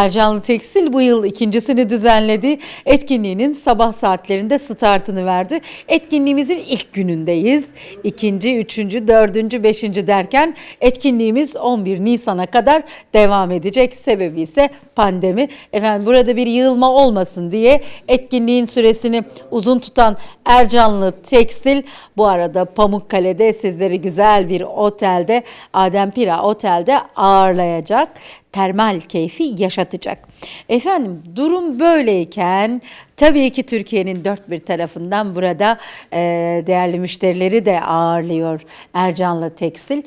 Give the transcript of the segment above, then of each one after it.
Ercanlı Tekstil bu yıl ikincisini düzenledi. Etkinliğinin sabah saatlerinde startını verdi. Etkinliğimizin ilk günündeyiz. İkinci, üçüncü, dördüncü, beşinci derken etkinliğimiz 11 Nisan'a kadar devam edecek. Sebebi ise pandemi. Efendim burada bir yığılma olmasın diye etkinliğin süresini uzun tutan Ercanlı Tekstil bu arada Pamukkale'de sizleri güzel bir otelde Adem Pira Otel'de ağırlayacak. Termal keyfi yaşatacak. Efendim durum böyleyken tabii ki Türkiye'nin dört bir tarafından burada eee, değerli müşterileri de ağırlıyor Ercanlı Tekstil.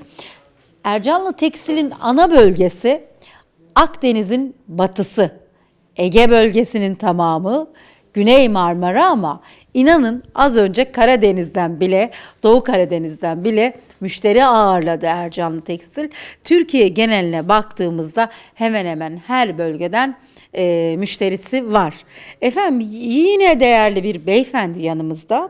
Ercanlı Tekstil'in ana bölgesi Akdeniz'in batısı, Ege bölgesinin tamamı, Güney Marmara ama inanın az önce Karadeniz'den bile, Doğu Karadeniz'den bile müşteri ağırladı Ercanlı Tekstil. Türkiye geneline baktığımızda hemen hemen her bölgeden e, müşterisi var. Efendim yine değerli bir beyefendi yanımızda.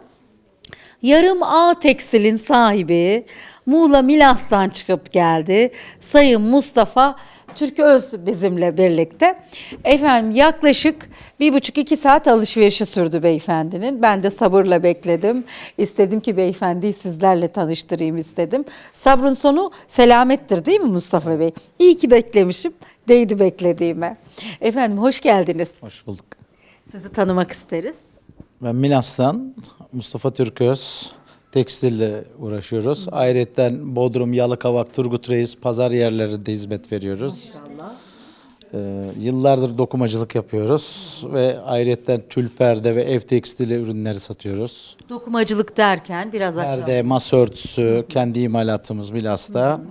Yarım A Tekstil'in sahibi Muğla Milas'tan çıkıp geldi. Sayın Mustafa Türköz bizimle birlikte. Efendim yaklaşık bir buçuk iki saat alışverişi sürdü beyefendinin. Ben de sabırla bekledim. İstedim ki beyefendiyi sizlerle tanıştırayım istedim. Sabrın sonu selamettir değil mi Mustafa Bey? İyi ki beklemişim. Değdi beklediğime. Efendim hoş geldiniz. Hoş bulduk. Sizi tanımak isteriz. Ben Milas'tan Mustafa Türköz tekstille uğraşıyoruz. Ayrıca Bodrum, Yalıkavak, Turgut Reis pazar yerlerinde hizmet veriyoruz. Ee, yıllardır dokumacılık yapıyoruz ve ayrıca tül perde ve ev tekstili ürünleri satıyoruz. Dokumacılık derken biraz açalım. Perde, masa örtüsü, kendi imalatımız Milas'ta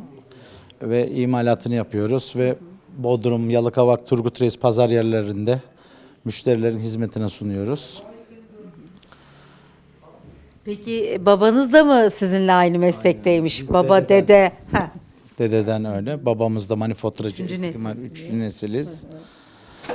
ve imalatını yapıyoruz ve Bodrum, Yalıkavak, Turgut Reis pazar yerlerinde müşterilerin hizmetine sunuyoruz. Peki babanız da mı sizinle aynı meslekteymiş? Baba, dede. Ha. Dededen öyle. Babamız da manifaturacı. Üçüncü ma- Üçüncü nesiliz.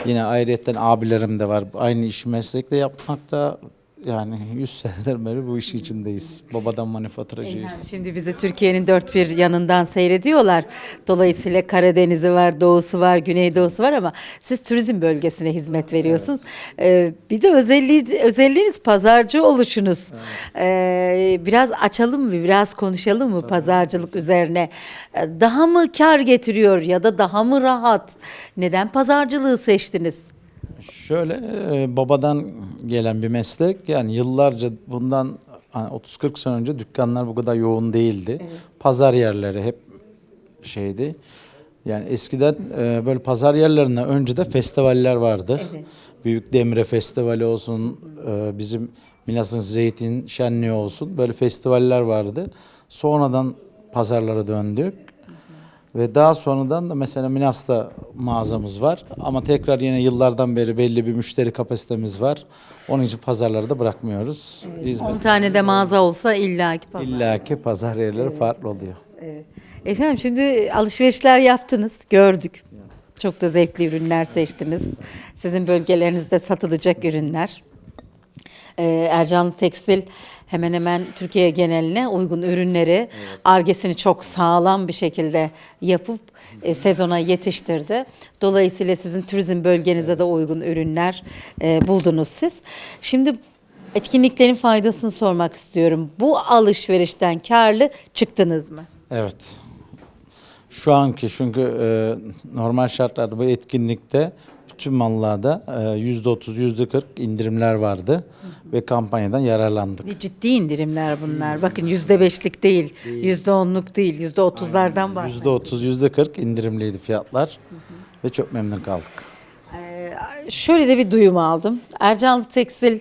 Yine ayrıyetten abilerim de var. Aynı işi meslekte yapmakta yani 100 senedir beri bu işin içindeyiz. Babadan manifaturacıyız. Şimdi bizi Türkiye'nin dört bir yanından seyrediyorlar. Dolayısıyla Karadeniz'i var, doğusu var, güneydoğusu var ama siz turizm bölgesine hizmet veriyorsunuz. Ee, bir de özelliği, özelliğiniz pazarcı oluşunuz. Ee, biraz açalım mı, biraz konuşalım mı pazarcılık üzerine? Ee, Daha mı kar getiriyor ya da daha mı rahat? Neden pazarcılığı seçtiniz? Şöyle e, babadan gelen bir meslek. Yani yıllarca bundan hani 30-40 sene önce dükkanlar bu kadar yoğun değildi. Pazar yerleri hep şeydi. Yani eskiden e, böyle pazar yerlerinden önce de festivaller vardı. Büyük Demre Festivali olsun, e, bizim Milas'ın Zeytin Şenliği olsun. Böyle festivaller vardı. Sonradan pazarlara döndük. Ve daha sonradan da mesela Milas'ta mağazamız var. Ama tekrar yine yıllardan beri belli bir müşteri kapasitemiz var. Onun için pazarları da bırakmıyoruz. 10 Hizmet. tane de mağaza olsa illaki pazar. İlla ki pazar yerleri farklı oluyor. Evet. Efendim şimdi alışverişler yaptınız, gördük. Çok da zevkli ürünler seçtiniz. Sizin bölgelerinizde satılacak ürünler. Ee, Ercan Tekstil hemen hemen Türkiye geneline uygun ürünleri, argesini çok sağlam bir şekilde yapıp e, sezona yetiştirdi. Dolayısıyla sizin turizm bölgenize de uygun ürünler e, buldunuz siz. Şimdi etkinliklerin faydasını sormak istiyorum. Bu alışverişten karlı çıktınız mı? Evet. Şu anki çünkü e, normal şartlarda bu etkinlikte bütün mallarda e, %30, %40 indirimler vardı ve kampanyadan yararlandık. Ve ciddi indirimler bunlar. Bakın yüzde beşlik değil, yüzde onluk değil, yüzde otuzlardan bahsediyoruz. %30, %40 indirimliydi fiyatlar ve çok memnun kaldık. Ee, şöyle de bir duyum aldım. Ercanlı Tekstil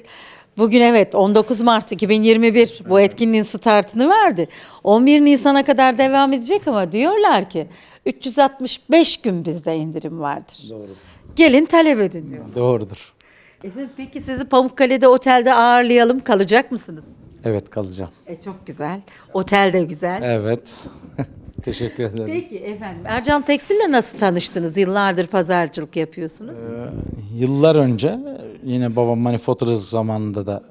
bugün evet 19 Mart 2021 bu etkinliğin startını verdi. 11 Nisan'a kadar devam edecek ama diyorlar ki 365 gün bizde indirim vardır. Doğru. Gelin talep edin diyor. Doğrudur. Efendim, peki sizi Pamukkale'de otelde ağırlayalım kalacak mısınız? Evet kalacağım. E, çok güzel. Otel de güzel. Evet. Teşekkür ederim. Peki efendim Ercan Tekstil'le nasıl tanıştınız? Yıllardır pazarcılık yapıyorsunuz. Yıllar önce yine babam manifaturacılık zamanında da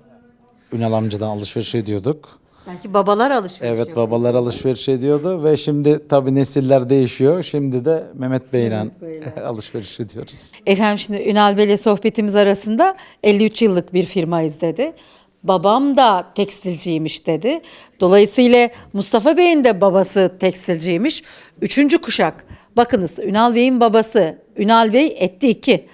Ünal amcadan alışveriş ediyorduk. Belki babalar alışveriş Evet yapıyor. babalar alışveriş ediyordu ve şimdi tabii nesiller değişiyor. Şimdi de Mehmet Bey'le Mehmet Bey'le. alışveriş ediyoruz. Efendim şimdi Ünal Bey'le sohbetimiz arasında 53 yıllık bir firmayız dedi. Babam da tekstilciymiş dedi. Dolayısıyla Mustafa Bey'in de babası tekstilciymiş. Üçüncü kuşak. Bakınız Ünal Bey'in babası Ünal Bey etti iki.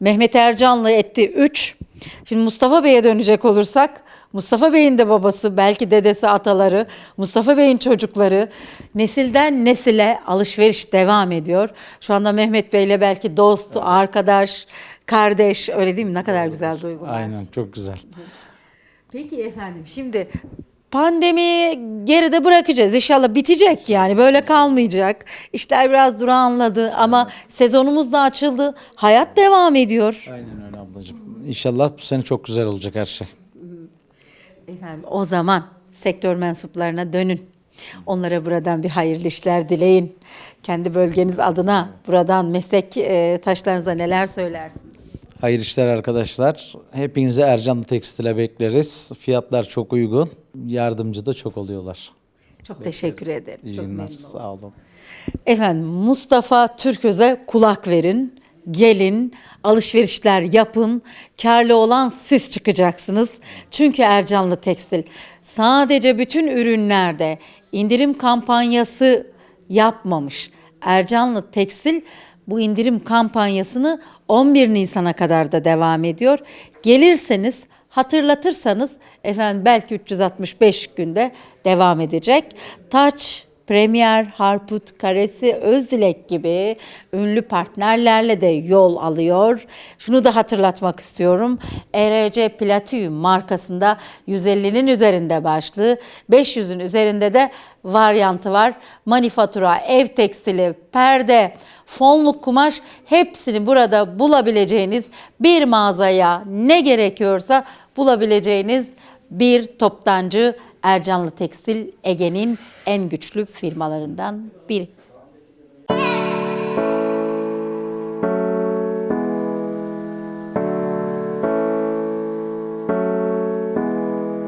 Mehmet Ercanlı etti üç. Şimdi Mustafa Bey'e dönecek olursak Mustafa Bey'in de babası belki dedesi ataları Mustafa Bey'in çocukları nesilden nesile alışveriş devam ediyor. Şu anda Mehmet Bey'le belki dost, arkadaş, kardeş öyle değil mi? Ne kadar güzel duygular. Aynen çok güzel. Peki efendim şimdi pandemiyi geride bırakacağız. İnşallah bitecek yani böyle kalmayacak. İşler biraz durağanladı ama sezonumuz da açıldı. Hayat devam ediyor. Aynen öyle ablacığım. İnşallah bu sene çok güzel olacak her şey. Efendim o zaman sektör mensuplarına dönün. Onlara buradan bir hayırlı işler dileyin. Kendi bölgeniz adına buradan meslek e, taşlarınıza neler söylersiniz? Hayırlı işler arkadaşlar. Hepinizi Ercanlı Tekstil'e bekleriz. Fiyatlar çok uygun. Yardımcı da çok oluyorlar. Çok teşekkür ederim. İyi Çok günler. Sağ olun. Efendim Mustafa Türköz'e kulak verin. Gelin, alışverişler yapın. Karlı olan siz çıkacaksınız. Çünkü Ercanlı Tekstil sadece bütün ürünlerde indirim kampanyası yapmamış. Ercanlı Tekstil bu indirim kampanyasını 11 Nisan'a kadar da devam ediyor. Gelirseniz hatırlatırsanız efendim belki 365 günde devam edecek. Taç Premier, Harput, Karesi, Özdilek gibi ünlü partnerlerle de yol alıyor. Şunu da hatırlatmak istiyorum. ERC Platinum markasında 150'nin üzerinde başlığı, 500'ün üzerinde de varyantı var. Manifatura, ev tekstili, perde, fonluk kumaş hepsini burada bulabileceğiniz bir mağazaya ne gerekiyorsa bulabileceğiniz bir toptancı Ercanlı Tekstil Ege'nin en güçlü firmalarından biri.